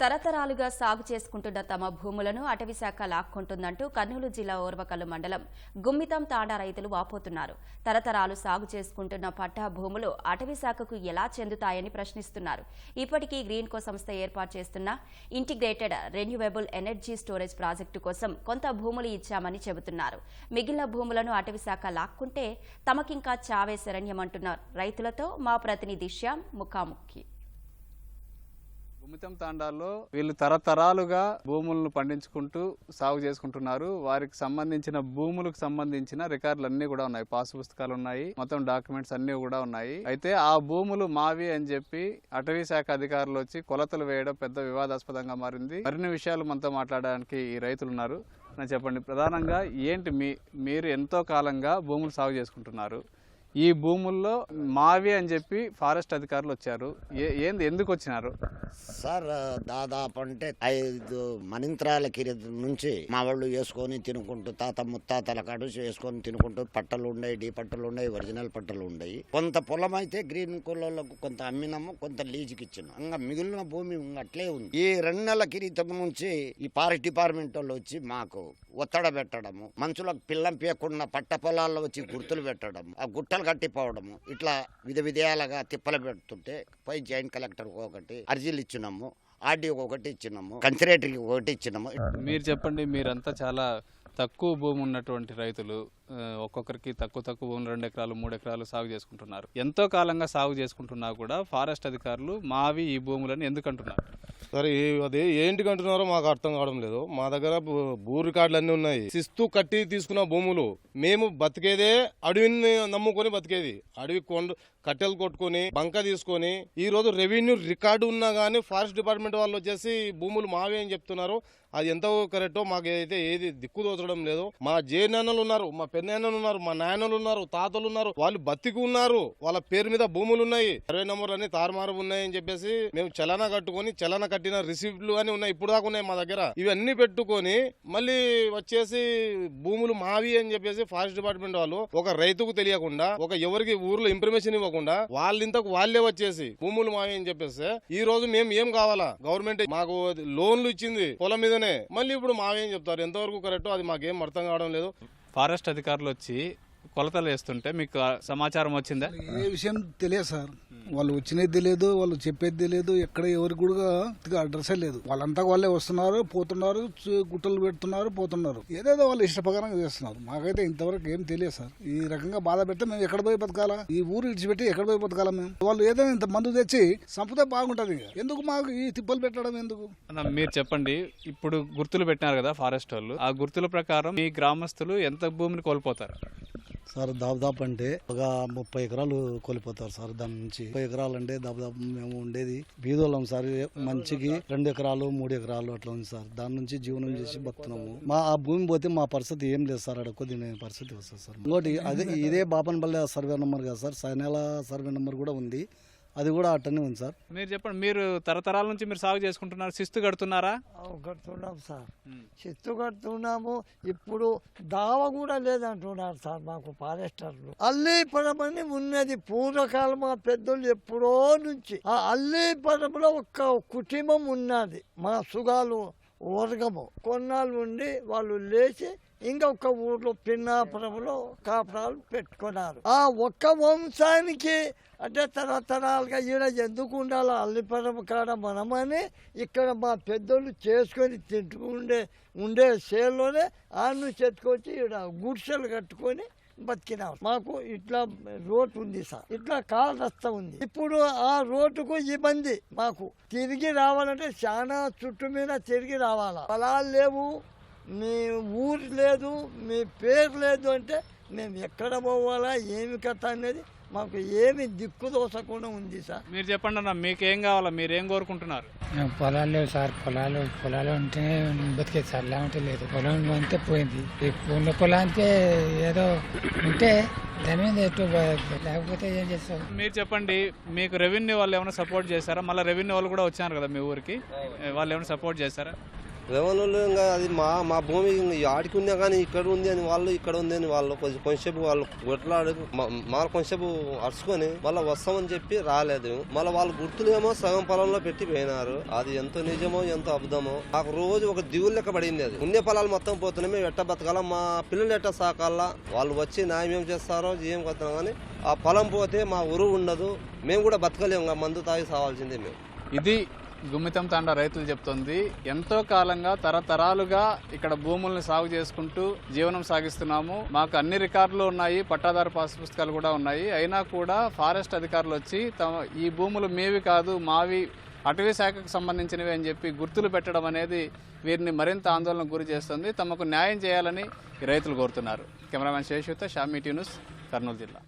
తరతరాలుగా సాగు చేసుకుంటున్న తమ భూములను అటవీశాఖ లాక్కుంటుందంటూ కర్నూలు జిల్లా ఓర్వకల్లు మండలం గుమ్మితం తాండా రైతులు వాపోతున్నారు. తరతరాలు సాగు చేసుకుంటున్న పట్టా భూములు అటవీశాఖకు ఎలా చెందుతాయని ప్రశ్నిస్తున్నారు. ఇప్పటికీ గ్రీన్కో సంస్థ ఏర్పాటు చేస్తున్న integrated renewable energy storage project కోసం కొంత భూములు ఇచ్చామని చెబుతున్నారు. మిగిలిన భూములను అటవీశాఖ లాక్కుంటే తమకింకా చావే శరణ్యమంటున్న రైతులతో మా ప్రతినిధి శ్యామ్ ముఖాముఖి. కుమితం తాండాల్లో వీళ్ళు తరతరాలుగా భూములను పండించుకుంటూ సాగు చేసుకుంటున్నారు. వారికి సంబంధించిన భూములకు సంబంధించిన రికార్డులు అన్ని కూడా ఉన్నాయి. పాస్ పుస్తకాలు ఉన్నాయి. మొత్తం డాక్యుమెంట్స్ అన్ని కూడా ఉన్నాయి. అయితే ఆ భూములు మావి అని చెప్పి అటవీ శాఖ అధికారులు వచ్చి కొలతలు వేయడం పెద్ద వివాదాస్పదంగా మారింది. మరిన్ని విషయాలు మనతో మాట్లాడడానికి ఈ రైతులు ఉన్నారు. చెప్పండి. ప్రధానంగా ఏంటి మీ మీరు ఎంతో కాలంగా భూములు సాగు చేసుకుంటున్నారు? ఈ భూముల్లో మావి అని చెప్పి ఫారెస్ట్ అధికారులు వచ్చారు. ఏ ఏంది ఎందుకు వచ్చినారు? సార్ దాదాపు అంటే ఐదు మనింత్రాల కింద నుంచి మా వాళ్ళు వేసుకొని తినుకుంటూ తాత ముత్తాతల కాడు వేసుకొని తినుకుంటూ పట్టలు ఉన్నాయి డీ పట్టలు ఉన్నాయి ఒరిజినల్ పట్టలు ఉన్నాయి. కొంత పొలం అయితే గ్రీన్ కులలో కొంత అమ్మినాము కొంత లీజుకి ఇచ్చినాము. ఇంకా మిగిలిన భూమి అట్లే ఉంది. ఈ రెండు నెలల కిరీతం నుంచి ఈ ఫారెస్ట్ డిపార్ట్మెంట్ వాళ్ళు వచ్చి మాకు ఒత్తడ పెట్టడము మనుషులకు పిల్లం పీయకుండా పట్ట పొలాల్లో వచ్చి గుర్తులు పెట్టడం ఆ గుట్టలు కట్టిపోవడము. ఇట్లా విధ విధేయాలుగా తిప్పలు పెడుతుంటే పై జాయింట్ కలెక్టర్ ఒకటి అర్జీలు ఇచ్చినాము ఆర్డీఓ ఒకటి ఇచ్చినాము కన్సరేటర్కి ఒకటి ఇచ్చినాము. మీరు చెప్పండి మీరంతా చాలా తక్కువ భూమి ఉన్నటువంటి రైతులు ఒక్కొక్కరికి తక్కువ తక్కువ భూములు రెండు ఎకరాలు మూడు ఎకరాలు సాగు చేసుకుంటున్నారు. ఎంతో కాలంగా సాగు చేసుకుంటున్నా కూడా ఫారెస్ట్ అధికారులు మావి ఈ భూములని ఎందుకంటున్నారు? సరే అదే అది ఏంటికి అంటున్నారో మాకు అర్థం కావడం లేదు. మా దగ్గర భూ- రికార్డులు అన్నీ ఉన్నాయి. శిస్తు కట్టి తీసుకున్న భూములు. మేము బతికేదే అడవిని నమ్ముకొని బతికేది. అడవి కొండ కట్టెలు కొట్టుకొని బంక తీసుకొని ఈ రోజు రెవెన్యూ రికార్డు ఉన్నా కానీ ఫారెస్ట్ డిపార్ట్మెంట్ వాళ్ళు వచ్చేసి భూములు మావే అని చెప్తున్నారు. అది ఎంత కరెక్టో మాకు అయితే ఏది దిక్కు దోచడం లేదు. మా జేనాన్నలు ఉన్నారు మా పెద్దనాన్నలు ఉన్నారు మా నాయనలు ఉన్నారు తాతలు ఉన్నారు వాళ్ళు బతికి ఉన్నారు. వాళ్ళ పేరు మీద భూములు ఉన్నాయి. సర్వే నంబర్ అన్ని తారుమారు ఉన్నాయని చెప్పేసి మేము చలన కట్టుకొని చలన కట్టిన రిసిప్ట్లు అని ఉన్నాయి. ఇప్పుడు దాకా ఉన్నాయి మా దగ్గర. ఇవన్నీ పెట్టుకొని మళ్ళీ వచ్చేసి భూములు మావి అని చెప్పేసి ఫారెస్ట్ డిపార్ట్మెంట్ వాళ్ళు ఒక రైతుకు తెలియకుండా ఒక ఎవరికి ఊర్లో ఇన్ఫర్మేషన్ ఇవ్వకుండా వాళ్ళింతకు వాళ్ళే వచ్చేసి భూములు మావి అని చెప్పేస్తే ఈ రోజు మేము ఏం కావాలా? గవర్నమెంట్ మాకు లోన్లు ఇచ్చింది పొలం మీదనే. మళ్ళీ ఇప్పుడు మావేం అని చెప్తారు. ఎంతవరకు కరెక్టో అది మాకేం అర్థం కావడం లేదు. ఫారెస్ట్ అధికారులు వచ్చి కొలతలు వేస్తుంటే మీకు సమాచారం వచ్చిందా? ఏ విషయం తెలియదు సార్. వాళ్ళు వచ్చినది తెలియదు వాళ్ళు చెప్పేది తెలియదు ఎక్కడ ఎవరికి కూడా అడ్రస్ లేదు. వాళ్ళంతా వాళ్ళే వస్తున్నారు పోతున్నారు గుట్టలు పెడుతున్నారు పోతున్నారు. ఏదేదో వాళ్ళు ఇష్టప్రకారంగా చేస్తున్నారు. మాకైతే ఇంతవరకు ఏం తెలియదు సార్. ఈ రకంగా బాధ పెడితే మేము ఎక్కడ పోయి బతకాలా? ఈ ఊరు ఇడిచిపెట్టి ఎక్కడ పోయి బతకాలా మేము? వాళ్ళు ఏదైనా ఇంత మందు తెచ్చి సంపదే బాగుంటది. ఎందుకు మాకు ఈ తిప్పలు పెట్టడం ఎందుకు? మీరు చెప్పండి. ఇప్పుడు గుర్తులు పెట్టినారు కదా ఫారెస్ట్ వాళ్ళు. ఆ గుర్తుల ప్రకారం మీ గ్రామస్తులు ఎంత భూమిని కోల్పోతారు? సార్ దాదాపు అంటే ఒక ముప్పై ఎకరాలు కోల్పోతారు సార్ దాని నుంచి. ముప్పై ఎకరాలు అంటే దాదాపు మేము ఉండేది బీదోళ్ళం సార్ మంచికి రెండు ఎకరాలు మూడు ఎకరాలు అట్లా ఉంది సార్. దాని నుంచి జీవనం చేసి బతున్నాము. మా ఆ భూమి పోతే మా పరిస్థితి ఏం లేదు సార్ అక్కడ కొద్ది పరిస్థితి వస్తుంది సార్. ఇంకోటి అదే ఇదే బాపనపల్లి సర్వే నెంబర్ కదా సార్ సైనేల సర్వే నెంబర్ కూడా ఉంది. అది కూడా అట్టనే ఉంది సార్. మీరు చెప్పండి మీరు తరతరాల నుంచి మీరు సాగు చేసుకుంటున్నారు శిస్తు కడుతున్నారా? కడుతున్నాం సార్. చిత్తు కడుతున్నాము ఇప్పుడు దావ కూడా లేదంటున్నారు సార్ మాకు ఫారెస్టర్లు అల్లీపురం ఉన్నది పూర్వకాలం మా పెద్దోళ్ళు ఎప్పుడో నుంచి. ఆ అల్లీపురంలో ఒక కుటుంబం ఉన్నది మా సుగాలు వర్గము. కొన్నాళ్ళు ఉండి వాళ్ళు లేచి ఇంకొక ఊర్లో పిన్నాపురంలో కాపురాలు పెట్టుకున్నారు. ఆ ఒక్క వంశానికి అంటే తరతరాలుగా ఈడ ఎందుకు ఉండాలి? అల్లిపురం కాడ మనమని ఇక్కడ మా పెద్దోళ్ళు చేసుకొని తింటుకుండే ఉండే సేల్లోనే ఆ చెత్తుకొచ్చి ఈడ గుడిసెలు కట్టుకొని బతికినాం మాకు ఇట్లా రోడ్డు ఉంది సార్. ఇట్లా కాల్ రస్తా ఉంది. ఇప్పుడు ఆ రోడ్డుకు ఇబ్బంది మాకు. తిరిగి రావాలంటే చాలా చుట్టూ మీద తిరిగి రావాలా? పొలాలు లేవు. మీ ఊరు లేదు మీ పేరు లేదు అంటే మేము ఎక్కడ పోవాలా ఏమి కథ అనేది మాకు ఏమి దిక్కు దోసకుండా ఉంది సార్. మీరు చెప్పండి అన్న మీకేం కావాలా మీరు ఏం కోరుకుంటున్నారు? మేము పొలాలు లేవు సార్ పొలాలు పొలాలు ఉంటేనే బతికేది సార్ లేకుంటే లేదు. పొలం అంతే పోయింది. ఉన్న పొలానికే ఏదో ఉంటే దాని మీద ఎటు లేకపోతే ఏం చేస్తాం? మీరు చెప్పండి మీకు రెవెన్యూ వాళ్ళు ఏమైనా సపోర్ట్ చేశారా? మళ్ళీ రెవెన్యూ వాళ్ళు కూడా వచ్చారు కదా మీ ఊరికి? ఏ, వాళ్ళు ఏమైనా సపోర్ట్ చేశారా? రెవెన్యూలో ఇంకా అది మా మా భూమి ఆడికి ఉన్నా కానీ ఇక్కడ ఉంది అని వాళ్ళు ఇక్కడ ఉంది అని వాళ్ళు కొంచెం కొంచెంసేపు వాళ్ళు కొట్లాడు మా కొంచెంసేపు అరుచుకొని మళ్ళీ వస్తామని చెప్పి రాలేదు. మళ్ళీ వాళ్ళు గుర్తులేమో సగం పొలంలో పెట్టి పోయినారు అది ఎంతో నిజమో ఎంతో అబద్ధమో. నాకు రోజు ఒక దిగులు లెక్క పడింది అది. ఉండే పొలాలు మొత్తం పోతున్నాయి మేము ఎట్ట బతకాల? మా పిల్లలు ఎట్ట సాకాలా? వాళ్ళు వచ్చి న్యాయం ఏం చేస్తారో ఏం కొత్తాం కానీ ఆ పొలం పోతే మా ఉరువు ఉండదు. మేము కూడా బతకలేము ఇంకా మందు తాగి సావాల్సిందే మేము. ఇది గుమ్మితం తాండ రైతులు చెప్తోంది. ఎంతో కాలంగా తరతరాలుగా ఇక్కడ భూముల్ని సాగు చేసుకుంటూ జీవనం సాగిస్తున్నాము. మాకు అన్ని రికార్డులు ఉన్నాయి పట్టాదారు పాస్ పుస్తకాలు కూడా ఉన్నాయి. అయినా కూడా ఫారెస్ట్ అధికారులు వచ్చి తమ ఈ భూములు మేవి కాదు మావి అటవీ శాఖకు సంబంధించినవి అని చెప్పి గుర్తులు పెట్టడం అనేది వీరిని మరింత ఆందోళనకు గురి చేస్తుంది. తమకు న్యాయం చేయాలని రైతులు కోరుతున్నారు. కెమెరామెన్ శేషుత షామీ న్యూస్ కర్నూలు జిల్లా.